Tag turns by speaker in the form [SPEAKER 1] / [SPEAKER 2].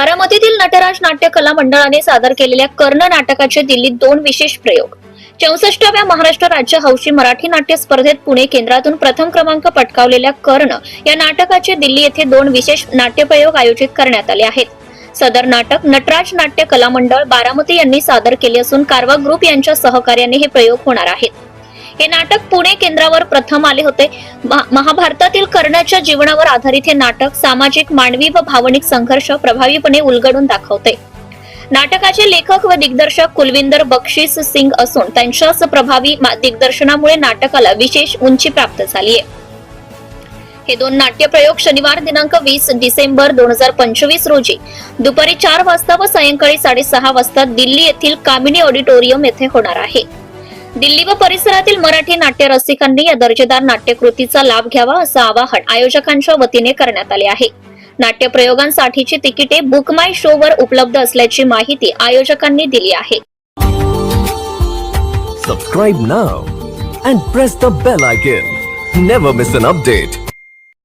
[SPEAKER 1] बारामतीतील नटराज नाट्य कला मंडळाने सादर केलेल्या कर्ण नाटकाचे दिल्लीत दोन विशेष प्रयोग. चौसष्टाव्या महाराष्ट्र राज्य हौशी मराठी नाट्य स्पर्धेत पुणे केंद्रातून प्रथम क्रमांक पटकावलेल्या कर्ण या नाटकाचे दिल्ली येथे दोन विशेष नाट्यप्रयोग आयोजित करण्यात आले आहेत. सदर नाटक नटराज नाट्य कला मंडळ बारामती यांनी सादर केले असून कारवा ग्रुप यांच्या सहकार्याने हे प्रयोग होणार आहेत. हे नाटक पुणे केंद्रावर प्रथम आले होते. महा- महाभारतातील कर्णाच्या जीवनावर आधारित हे नाटक सामाजिक मानवी व भावनिक संघर्ष प्रभावीपणे उलगडून दाखवते. नाटकाचे लेखक व दिग्दर्शक कुलविंदर बक्षीस सिंग असून त्यांच्याच प्रभावी दिग्दर्शनामुळे नाटकाला विशेष उंची प्राप्त झाली आहे. हे दोन नाट्यप्रयोग शनिवार दिनांक वीस डिसेंबर दोन हजार पंचवीस रोजी दुपारी चार वाजता व सायंकाळी साडेसहा वाजता दिल्ली येथील कामिनी ऑडिटोरियम येथे होणार आहे. दिल्ली व परिसरातील मराठी नाट्य रसिकांनी या दर्जेदार नाट्यकृतीचा लाभ घ्यावा असं आवाहन आयोजकांच्या वतीने करण्यात आले आहे. नाट्यप्रयोगांसाठीची तिकिटे बुक माय शो वर उपलब्ध असल्याची माहिती आयोजकांनी दिली आहे.
[SPEAKER 2] Subscribe now and press the bell icon never miss an update